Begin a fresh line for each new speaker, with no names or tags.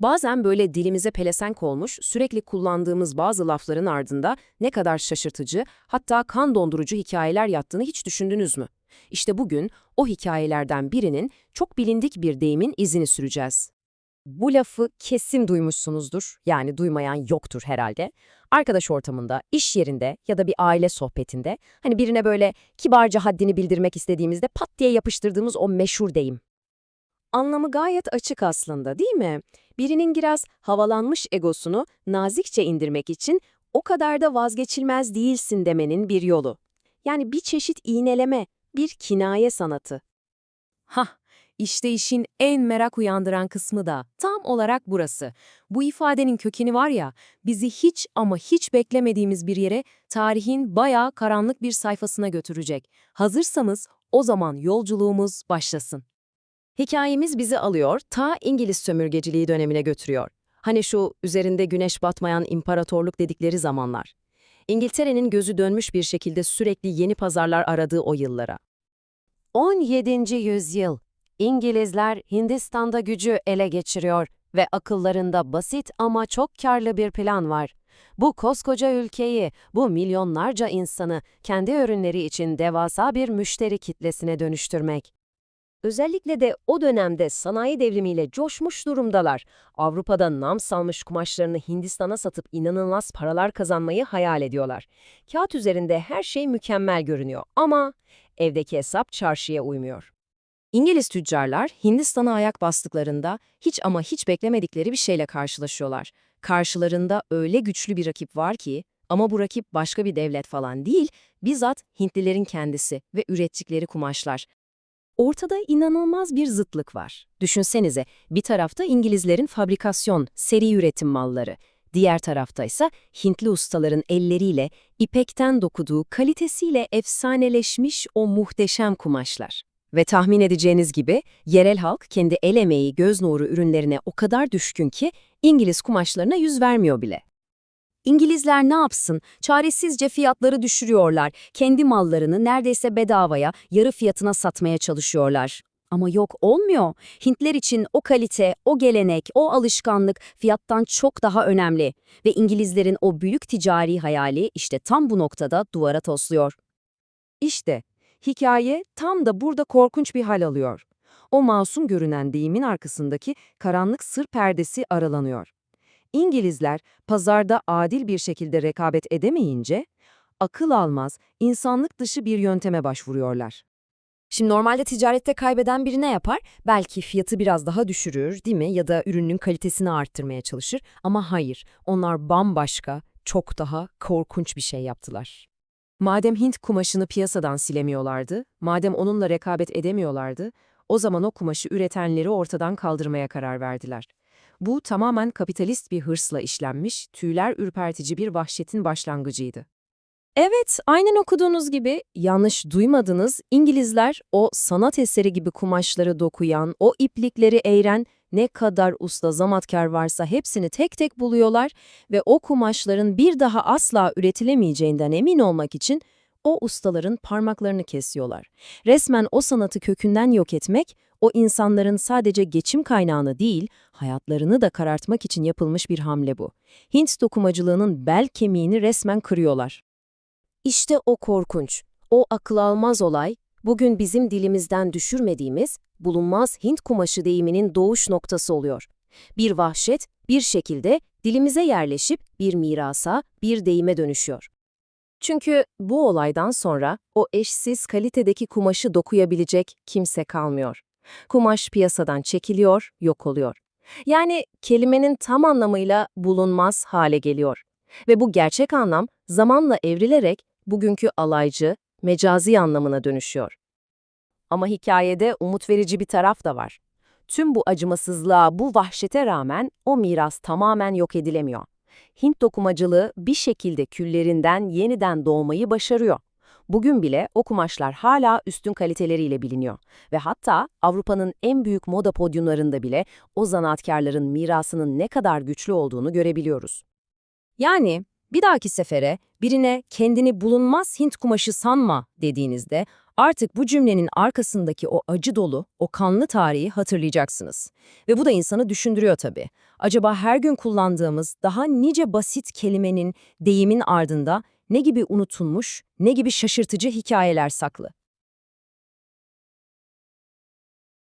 Bazen böyle dilimize pelesenk olmuş, sürekli kullandığımız bazı lafların ardında ne kadar şaşırtıcı, hatta kan dondurucu hikayeler yattığını hiç düşündünüz mü? İşte bugün o hikayelerden birinin çok bilindik bir deyimin izini süreceğiz.
Bu lafı kesin duymuşsunuzdur. Yani duymayan yoktur herhalde. Arkadaş ortamında, iş yerinde ya da bir aile sohbetinde hani birine böyle kibarca haddini bildirmek istediğimizde pat diye yapıştırdığımız o meşhur deyim. Anlamı gayet açık aslında değil mi? Birinin biraz havalanmış egosunu nazikçe indirmek için o kadar da vazgeçilmez değilsin demenin bir yolu. Yani bir çeşit iğneleme, bir kinaye sanatı. Hah, işte işin en merak uyandıran kısmı da tam olarak burası. Bu ifadenin kökeni var ya, bizi hiç ama hiç beklemediğimiz bir yere tarihin bayağı karanlık bir sayfasına götürecek. Hazırsanız o zaman yolculuğumuz başlasın. Hikayemiz bizi alıyor, ta İngiliz sömürgeciliği dönemine götürüyor. Hani şu üzerinde güneş batmayan imparatorluk dedikleri zamanlar. İngiltere'nin gözü dönmüş bir şekilde sürekli yeni pazarlar aradığı o yıllara. 17. yüzyıl. İngilizler Hindistan'da gücü ele geçiriyor ve akıllarında basit ama çok karlı bir plan var. Bu koskoca ülkeyi, bu milyonlarca insanı kendi ürünleri için devasa bir müşteri kitlesine dönüştürmek. Özellikle de o dönemde sanayi devrimiyle coşmuş durumdalar. Avrupa'da nam salmış kumaşlarını Hindistan'a satıp inanılmaz paralar kazanmayı hayal ediyorlar. Kağıt üzerinde her şey mükemmel görünüyor ama evdeki hesap çarşıya uymuyor. İngiliz tüccarlar Hindistan'a ayak bastıklarında hiç ama hiç beklemedikleri bir şeyle karşılaşıyorlar. Karşılarında öyle güçlü bir rakip var ki ama bu rakip başka bir devlet falan değil, bizzat Hintlilerin kendisi ve ürettikleri kumaşlar. Ortada inanılmaz bir zıtlık var. Düşünsenize, bir tarafta İngilizlerin fabrikasyon, seri üretim malları, diğer tarafta ise Hintli ustaların elleriyle, ipekten dokuduğu, kalitesiyle efsaneleşmiş o muhteşem kumaşlar. Ve tahmin edeceğiniz gibi yerel halk kendi el emeği, göz nuru ürünlerine o kadar düşkün ki İngiliz kumaşlarına yüz vermiyor bile. İngilizler ne yapsın? Çaresizce fiyatları düşürüyorlar. Kendi mallarını neredeyse bedavaya, yarı fiyatına satmaya çalışıyorlar. Ama yok olmuyor. Hintler için o kalite, o gelenek, o alışkanlık fiyattan çok daha önemli. Ve İngilizlerin o büyük ticari hayali işte tam bu noktada duvara tosluyor. İşte hikaye tam da burada korkunç bir hal alıyor. O masum görünen deyimin arkasındaki karanlık sır perdesi aralanıyor. İngilizler pazarda adil bir şekilde rekabet edemeyince, akıl almaz, insanlık dışı bir yönteme başvuruyorlar. Şimdi normalde ticarette kaybeden biri ne yapar? Belki fiyatı biraz daha düşürür, değil mi? Ya da ürünün kalitesini arttırmaya çalışır. Ama hayır, onlar bambaşka, çok daha korkunç bir şey yaptılar. Madem Hint kumaşını piyasadan silemiyorlardı, madem onunla rekabet edemiyorlardı, o zaman o kumaşı üretenleri ortadan kaldırmaya karar verdiler. Bu tamamen kapitalist bir hırsla işlenmiş, tüyler ürpertici bir vahşetin başlangıcıydı. Evet, aynen okuduğunuz gibi, yanlış duymadınız, İngilizler o sanat eseri gibi kumaşları dokuyan, o iplikleri eğren, ne kadar usta zamatkar varsa hepsini tek tek buluyorlar ve o kumaşların bir daha asla üretilemeyeceğinden emin olmak için o ustaların parmaklarını kesiyorlar. Resmen o sanatı kökünden yok etmek, o insanların sadece geçim kaynağını değil, hayatlarını da karartmak için yapılmış bir hamle bu. Hint dokumacılığının bel kemiğini resmen kırıyorlar. İşte o korkunç, o akıl almaz olay, bugün bizim dilimizden düşürmediğimiz, bulunmaz Hint kumaşı deyiminin doğuş noktası oluyor. Bir vahşet, bir şekilde dilimize yerleşip bir mirasa, bir deyime dönüşüyor. Çünkü bu olaydan sonra o eşsiz kalitedeki kumaşı dokuyabilecek kimse kalmıyor. Kumaş piyasadan çekiliyor, yok oluyor. Yani kelimenin tam anlamıyla bulunmaz hale geliyor. Ve bu gerçek anlam zamanla evrilerek bugünkü alaycı, mecazi anlamına dönüşüyor. Ama hikayede umut verici bir taraf da var. Tüm bu acımasızlığa, bu vahşete rağmen o miras tamamen yok edilemiyor. Hint dokumacılığı bir şekilde küllerinden yeniden doğmayı başarıyor. Bugün bile o kumaşlar hala üstün kaliteleriyle biliniyor ve hatta Avrupa'nın en büyük moda podyumlarında bile o zanaatkarların mirasının ne kadar güçlü olduğunu görebiliyoruz. Yani Bir dahaki sefere birine kendini bulunmaz Hint kumaşı sanma dediğinizde artık bu cümlenin arkasındaki o acı dolu, o kanlı tarihi hatırlayacaksınız. Ve bu da insanı düşündürüyor tabii. Acaba her gün kullandığımız daha nice basit kelimenin, deyimin ardında ne gibi unutulmuş, ne gibi şaşırtıcı hikayeler saklı?